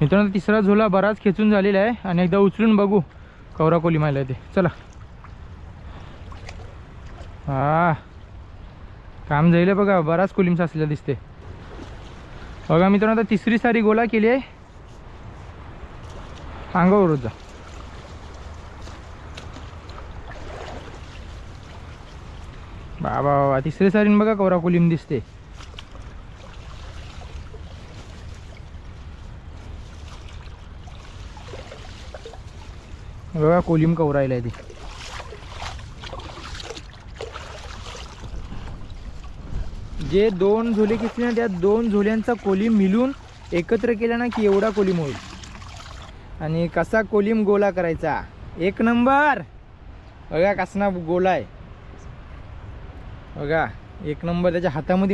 मित्रांनो तिसरा झोला बराच खेचून झालेला आहे आणि एकदा उचलून बघू. कवरा कोली मायला ते. चला. हा काम जाईल बघा बराच कोलिम साचलेला दिसते. बघा मित्रांनो आता तिसरी सारी गोला केली आहे. अंगावर जा. बाबा बाबा तिसरी सारीन बघा कवरा कोलिम दिसते. बघा कोलिम कवरायला आहे ती. जे दोन झोले घेतले ना त्या दोन झोल्यांचा कोलिम मिळून एकत्र केला ना की एवढा कोलिम होईल. आणि कसा कोलिम गोला करायचा? एक नंबर! बघा कसना गोला आहे. बघा एक नंबर त्याच्या हातामध्ये